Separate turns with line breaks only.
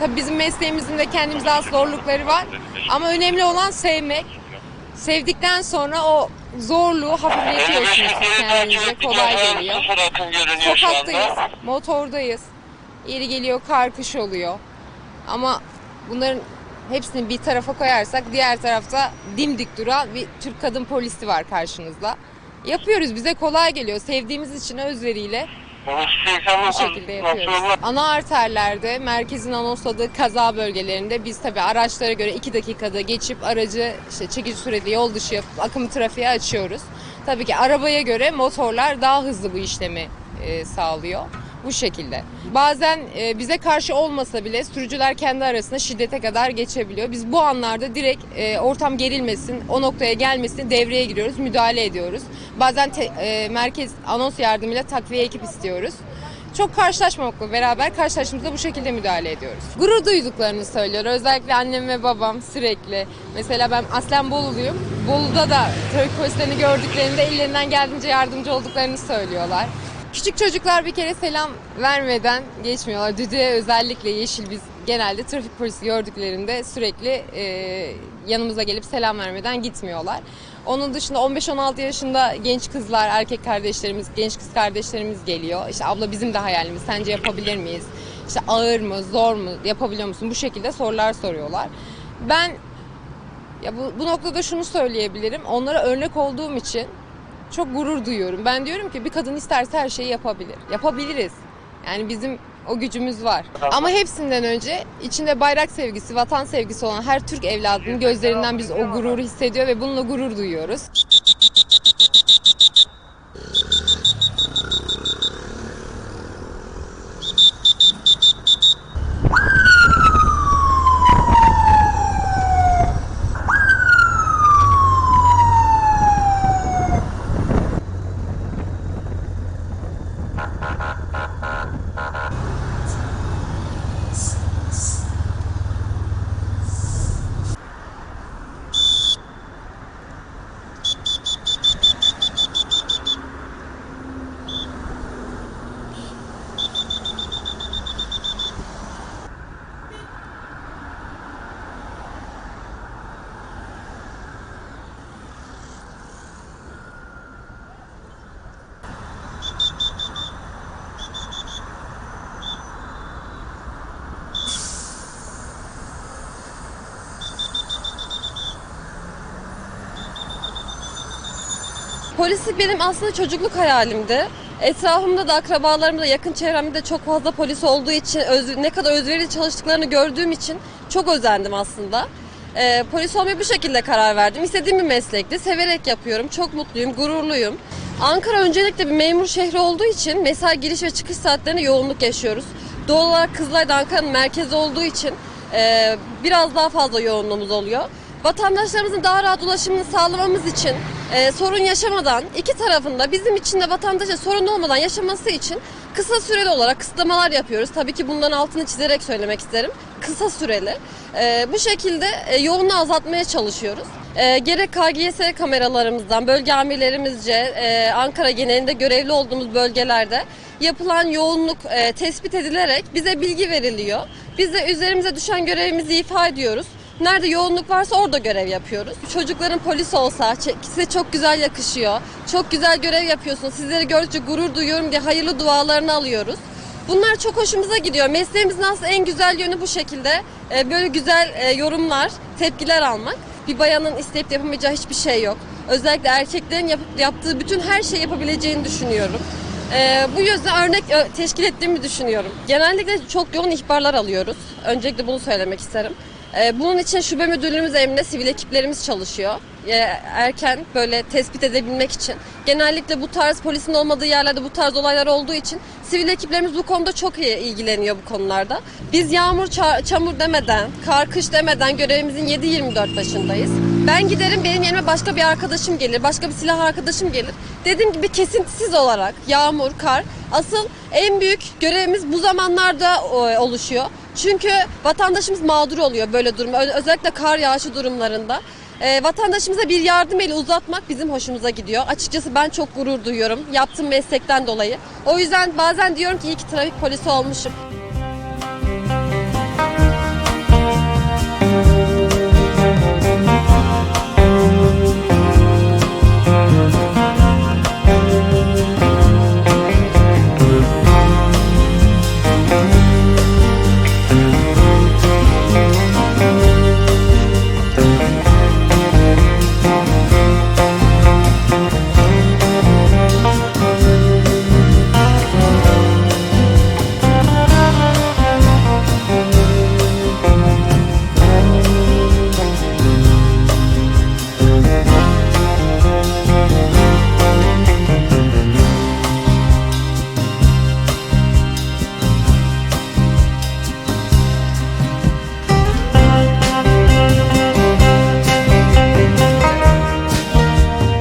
Tabii bizim mesleğimizin de kendimize has zorlukları var. Ama önemli olan sevmek. Sevdikten sonra o zorluğu hafifletiyorsunuz kendinize. Kolay geliyor. Sokaktayız, motordayız. Yeri geliyor kar kış oluyor. Ama bunların hepsini bir tarafa koyarsak diğer tarafta dimdik duran bir Türk kadın polisi var karşınızda. Yapıyoruz bize kolay geliyor. Sevdiğimiz için özveriyle bu şekilde yapıyoruz. Ana arterlerde merkezin anonsladığı kaza bölgelerinde biz tabii araçlara göre 2 dakikada geçip aracı işte çekici sürede yol dışı yapıp akım trafiğe açıyoruz. Tabii ki arabaya göre motorlar daha hızlı bu işlemi e, sağlıyor. Bu şekilde. Bazen e, bize karşı olmasa bile sürücüler kendi arasında şiddete kadar geçebiliyor. Biz bu anlarda direkt e, ortam gerilmesin, o noktaya gelmesin devreye giriyoruz, müdahale ediyoruz. Bazen te- e, merkez anons yardımıyla takviye ekip istiyoruz. Çok karşılaşmamakla beraber karşılaştığımızda bu şekilde müdahale ediyoruz. Gurur duyduklarını söylüyor. Özellikle annem ve babam sürekli. Mesela ben aslen Boluluyum. Bolu'da da trafik polislerini gördüklerinde ellerinden geldiğince yardımcı olduklarını söylüyorlar. Küçük çocuklar bir kere selam vermeden geçmiyorlar. Düdüğe özellikle yeşil biz genelde trafik polisi gördüklerinde sürekli e, yanımıza gelip selam vermeden gitmiyorlar. Onun dışında 15-16 yaşında genç kızlar, erkek kardeşlerimiz, genç kız kardeşlerimiz geliyor. İşte abla bizim de hayalimiz, sence yapabilir miyiz? İşte ağır mı, zor mu, yapabiliyor musun? Bu şekilde sorular soruyorlar. Ben ya bu, bu noktada şunu söyleyebilirim. Onlara örnek olduğum için çok gurur duyuyorum. Ben diyorum ki bir kadın isterse her şeyi yapabilir. Yapabiliriz. Yani bizim o gücümüz var. Ama hepsinden önce içinde bayrak sevgisi, vatan sevgisi olan her Türk evladının gözlerinden biz o gururu hissediyor ve bununla gurur duyuyoruz.
Polislik benim aslında çocukluk hayalimdi. Etrafımda da akrabalarımda yakın çevremde de çok fazla polis olduğu için öz- ne kadar özverili çalıştıklarını gördüğüm için çok özendim aslında. Ee, polis olmaya bu şekilde karar verdim. İstediğim bir meslekti. Severek yapıyorum. Çok mutluyum, gururluyum. Ankara öncelikle bir memur şehri olduğu için mesai giriş ve çıkış saatlerinde yoğunluk yaşıyoruz. Doğal olarak Kızılay'da Ankara'nın merkezi olduğu için e, biraz daha fazla yoğunluğumuz oluyor. Vatandaşlarımızın daha rahat ulaşımını sağlamamız için e, sorun yaşamadan iki tarafında bizim için de vatandaşa sorun olmadan yaşaması için kısa süreli olarak kısıtlamalar yapıyoruz. Tabii ki bundan altını çizerek söylemek isterim. Kısa süreli. E, bu şekilde e, yoğunluğu azaltmaya çalışıyoruz. E, gerek KGS kameralarımızdan, bölge amirlerimizce e, Ankara genelinde görevli olduğumuz bölgelerde yapılan yoğunluk e, tespit edilerek bize bilgi veriliyor. Biz de üzerimize düşen görevimizi ifa ediyoruz. Nerede yoğunluk varsa orada görev yapıyoruz. Çocukların polis olsa size çok güzel yakışıyor. Çok güzel görev yapıyorsun. Sizleri gördükçe gurur duyuyorum diye hayırlı dualarını alıyoruz. Bunlar çok hoşumuza gidiyor. Mesleğimizin aslında en güzel yönü bu şekilde. e, Böyle güzel e, yorumlar, tepkiler almak. Bir bayanın isteyip yapamayacağı hiçbir şey yok. Özellikle erkeklerin yapıp yaptığı bütün her şeyi yapabileceğini düşünüyorum. Ee, bu yüzden örnek teşkil ettiğimi düşünüyorum. Genellikle çok yoğun ihbarlar alıyoruz. Öncelikle bunu söylemek isterim. Ee, bunun için şube müdürlüğümüz emrinde sivil ekiplerimiz çalışıyor. Ee, erken böyle tespit edebilmek için. Genellikle bu tarz polisin olmadığı yerlerde bu tarz olaylar olduğu için sivil ekiplerimiz bu konuda çok iyi ilgileniyor bu konularda. Biz yağmur, ça- çamur demeden, kar, kış demeden görevimizin 7-24 başındayız. Ben giderim benim yerime başka bir arkadaşım gelir, başka bir silah arkadaşım gelir. Dediğim gibi kesintisiz olarak yağmur, kar asıl en büyük görevimiz bu zamanlarda e, oluşuyor. Çünkü vatandaşımız mağdur oluyor böyle durum. Ö- Özellikle kar yağışı durumlarında. E, vatandaşımıza bir yardım eli uzatmak bizim hoşumuza gidiyor. Açıkçası ben çok gurur duyuyorum yaptığım meslekten dolayı. O yüzden bazen diyorum ki iyi ki trafik polisi olmuşum.